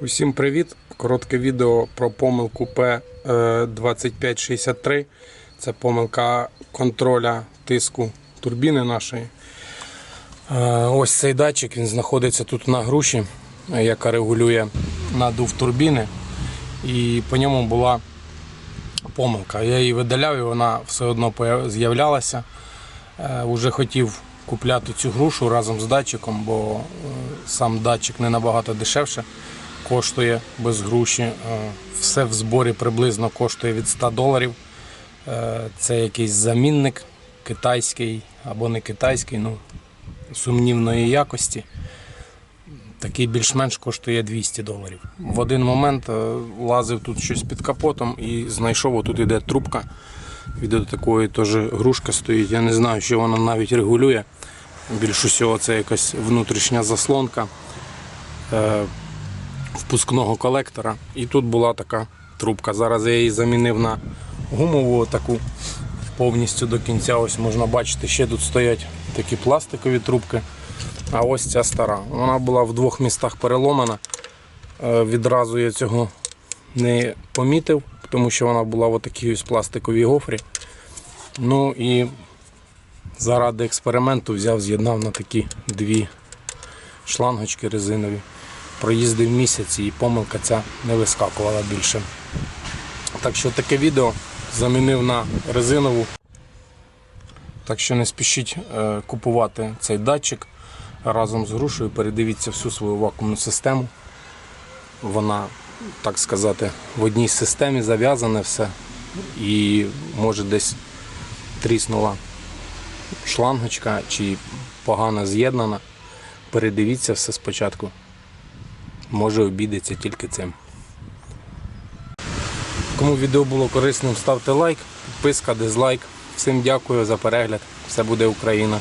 Усім привіт! Коротке відео про помилку P2563. Це помилка контроля тиску турбіни нашої. Е, Ось цей датчик він знаходиться тут на груші, е, яка регулює надув турбіни. І по ньому була помилка. Я її видаляв і вона все одно з'являлася. Е, Уже хотів купляти цю грушу разом з датчиком, бо е, сам датчик не набагато дешевше коштує без груші. Е, Все в зборі приблизно коштує від 100 доларів. Е, Це якийсь замінник китайський або не китайський, ну сумнівної якості. Такий більш-менш коштує 200 доларів. В один момент е, лазив тут щось під капотом і знайшов, отут іде трубка. Від такої теж грушка стоїть. Я не знаю, що вона навіть регулює. Більш усього це якась внутрішня заслонка впускного колектора. І тут була така трубка. Зараз я її замінив на гумову таку повністю до кінця. Ось можна бачити, ще тут стоять такі пластикові трубки. А ось ця стара. Вона була в двох містах переломана. Е, Відразу я цього не помітив, тому що вона була в такій ось пластиковій гофрі. Ну і заради експерименту взяв, з'єднав на такі дві шлангочки резинові. Проїздив місяць і помилка ця не вискакувала більше. Так що таке відео замінив на резинову. Так що не спішіть е, купувати цей датчик разом з грушею. Передивіться всю свою вакуумну систему. Вона, так сказати, в одній системі зав'язане все. І може десь тріснула шлангочка чи погано з'єднана. Передивіться все спочатку. Може обійдеться тільки цим. Кому відео було корисним, ставте лайк, підписка, дизлайк. Всім дякую за перегляд. Все буде Україна.